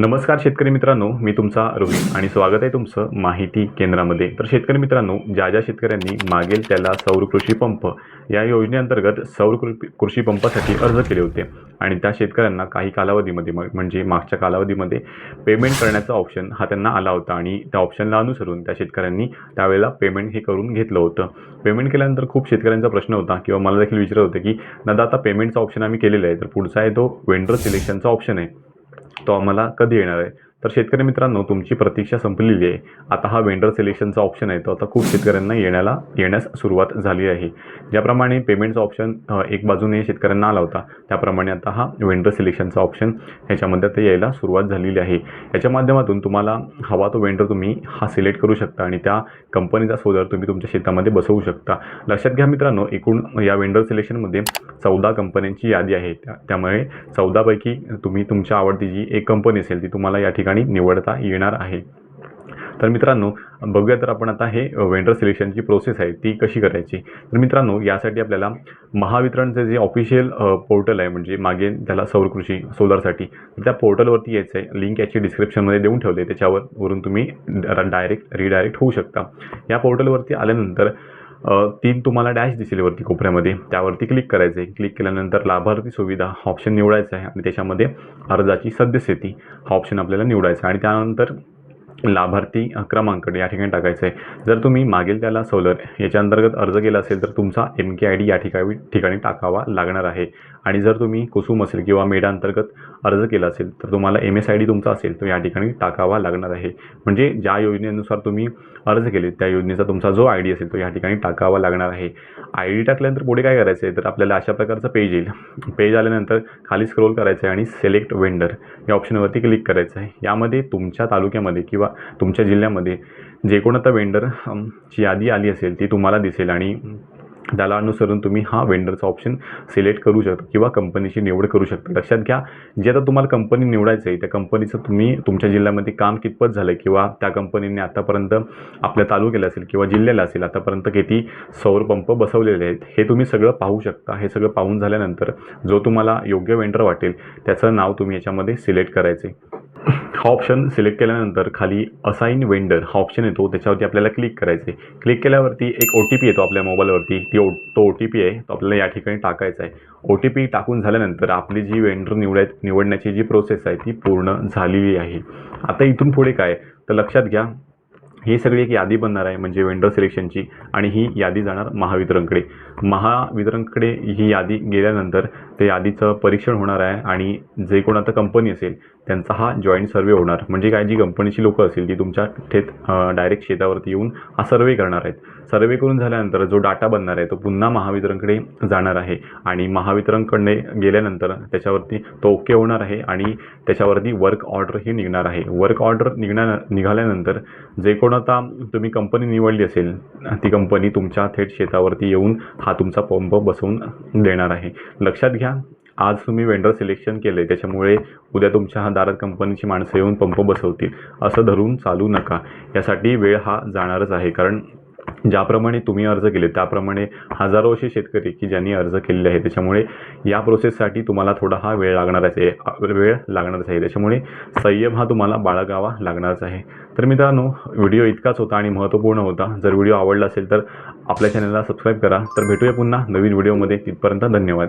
नमस्कार शेतकरी मित्रांनो मी तुमचा रोहित आणि स्वागत आहे तुमचं माहिती केंद्रामध्ये. तर शेतकरी मित्रांनो ज्या ज्या शेतकऱ्यांनी मागेल त्याला सौर कृषी पंप या योजनेअंतर्गत सौर कृ कृषी पंपासाठी अर्ज केले होते आणि त्या शेतकऱ्यांना काही कालावधीमध्ये म्हणजे मागच्या कालावधीमध्ये पेमेंट करण्याचा ऑप्शन हा त्यांना आला होता आणि त्या ऑप्शनला अनुसरून त्या शेतकऱ्यांनी त्यावेळेला पेमेंट हे करून घेतलं होतं. पेमेंट केल्यानंतर खूप शेतकऱ्यांचा प्रश्न होता किंवा मला देखील विचारत होते की दादा आता पेमेंटचा ऑप्शन आम्ही केलेला आहे तर पुढचा आहे तो वेंडर सिलेक्शनचा ऑप्शन आहे. तो आम्हाला कधी येणार आहे? तर शेतकरी मित्रांनो तुमची प्रतीक्षा संपलेली आहे. आता हा वेंडर सिलेक्शनचा ऑप्शन आहे. तो आता खूप शेतकऱ्यांना येण्याला येण्यास सुरुवात झाली आहे. ज्याप्रमाणे पेमेंटचा ऑप्शन एक बाजूने शेतकऱ्यांना आला होता त्याप्रमाणे आता हा वेंडर सिलेक्शनचा ऑप्शन ह्याच्यामध्ये आता यायला सुरुवात झालेली आहे. याच्या माध्यमातून तुम्हाला हवा तो वेंडर तुम्ही हा सिलेक्ट करू शकता आणि त्या कंपनीचा सोलर तुम्ही तुमच्या शेतामध्ये बसवू शकता. लक्षात घ्या मित्रांनो एकूण या वेंडर सिलेक्शनमध्ये चौदा कंपन्यांची यादी आहे. त्या त्यामुळे चौदापैकी तुम्ही तुमच्या आवडती जी एक कंपनी असेल ती तुम्हाला या ठिकाणी निवडता येणार आहे. तर मित्रांनो बघूया तर आपण आता हे वेंडर सिलेक्शनची प्रोसेस आहे ती कशी करायची? तर मित्रांनो यासाठी आपल्याला महावितरणचं जे ऑफिशियल पोर्टल आहे म्हणजे मागे त्याला सौरकृषी सोलरसाठी त्या पोर्टलवरती यायचं आहे लिंक याची डिस्क्रिप्शनमध्ये देऊन ठेवले त्याच्यावर वरून तुम्ही डायरेक्ट रिडायरेक्ट होऊ शकता. या पोर्टलवरती आल्यानंतर तीन तुम्हाला डॅश दिसेल वरती कोपऱ्यामध्ये. त्यावरती क्लिक करायचं आहे क्लिक केल्यानंतर लाभार्थी सुविधा हा ऑप्शन निवडायचा आहे आणि त्याच्यामध्ये अर्जाची सद्यस्थिती हा ऑप्शन आपल्याला निवडायचा आहे. आणि त्यानंतर लाभार्थी क्रमांक या ठिकाणी टाकायचं आहे. जर तुम्ही मागील त्याला सोलर याच्या अंतर्गत अर्ज केला असेल तर तुमचा एम के आय डी या ठिकाणी ठिकाणी टाकावा लागणार आहे. आणि जर तुम्ही कुसुम असेल किंवा मेडा अंतर्गत अर्ज केला असेल तर तुम्हाला एम एस आय डी तुमचा असेल तो या ठिकाणी टाकावा लागणार आहे. म्हणजे ज्या योजनेनुसार तुम्ही अर्ज केले त्या योजनेचा तुमचा जो आय डी असेल तो या ठिकाणी टाकावा लागणार आहे. आय डी टाकल्यानंतर पुढे काय करायचं आहे? तर आपल्याला अशा प्रकारचं पेज येईल. पेज आल्यानंतर खाली स्क्रोल करायचं आहे आणि सिलेक्ट वेंडर या ऑप्शनवरती क्लिक करायचं आहे. यामध्ये तुमच्या तालुक्यामध्ये किंवा तुमच्या जिल्ह्यामध्ये जे कोण आता वेंडर ची यादी आली असेल ती तुम्हाला दिसेल आणि त्याला अनुसरून तुम्ही हा वेंडरचा ऑप्शन सिलेक्ट करू शकता किंवा कंपनीची निवड करू शकता. लक्षात घ्या जे आता तुम्हाला कंपनी निवडायचं आहे त्या कंपनीचं तुम्ही तुमच्या जिल्ह्यामध्ये काम कितपत झालं किंवा त्या कंपनीने आतापर्यंत आपल्या तालुक्याला असेल किंवा जिल्ह्याला असेल आतापर्यंत किती सौर पंप बसवलेले आहेत हे तुम्ही सगळं पाहू शकता. हे सगळं पाहून झाल्यानंतर जो तुम्हाला योग्य वेंडर वाटेल त्याचं नाव तुम्ही याच्यामध्ये सिलेक्ट करायचे हा ऑप्शन सिलेक्ट केल्यानंतर खाली असाईन वेंडर हा ऑप्शन येतो. त्याच्यावरती आपल्याला क्लिक करायचे क्लिक केल्यावरती एक ओ टी पी येतो आपल्या मोबाईलवरती ती ओ तो ओ टी पी आहे. तो आपल्याला या ठिकाणी टाकायचा आहे. ओ टी पी टाकून झाल्यानंतर आपली जी वेंडर निवडाय निवडण्याची जी प्रोसेस आहे ती पूर्ण झालेली आहे. आता इथून पुढे काय? तर लक्षात घ्या ही सगळी एक यादी बनणार आहे म्हणजे वेंडर सिलेक्शनची आणि ही यादी जाणार महावितरणकडे. महावितरणकडे ही यादी गेल्यानंतर त्या यादीचं परीक्षण होणार आहे आणि जे कोण आता कंपनी असेल त्यांचा हा जॉईंट सर्वे होणार. म्हणजे काय जी कंपनीची लोकं असतील ती तुमच्या थेट डायरेक्ट शेतावरती येऊन हा सर्वे करणार आहेत. सर्वे करून झाल्यानंतर जो डाटा बनणार आहे तो पुन्हा महावितरणकडे जाणार आहे. आणि महावितरणकडे गेल्यानंतर त्याच्यावरती तो ओके होणार आहे आणि त्याच्यावरती वर्क ऑर्डर ही निघणार आहे. वर्क ऑर्डर निघणार निघाल्यानंतर जे कोण आता तुम्ही कंपनी निवडली असेल ती कंपनी तुमच्या थेट शेतावरती येऊन हा तुमचा पंप बसवून देणार आहे. लक्षात घ्या आज तुम्ही वेंडर सिलेक्शन केले त्याच्यामुळे उद्या तुमच्या हा दारात कंपनीची माणसं येऊन पंप बसवतील. असं धरून चालू नका. यासाठी वेळ हा जाणारच आहे. कारण ज्याप्रमाणे तुम्ही अर्ज केले त्याप्रमाणे हजारो असे शेतकरी की ज्यांनी अर्ज केलेले आहे त्याच्यामुळे या प्रोसेससाठी तुम्हाला थोडा हा वेळ लागणारच आहे. वेळ लागणारच आहे. त्याच्यामुळे संयम हा तुम्हाला बाळगावा लागणारच आहे. तर मित्रांनो व्हिडिओ इतकाच होता आणि महत्त्वपूर्ण होता. जर व्हिडिओ आवडला असेल तर आपल्या चॅनलला सबस्क्राईब करा. तर भेटूया पुन्हा नवीन व्हिडिओमध्ये. तिथपर्यंत धन्यवाद.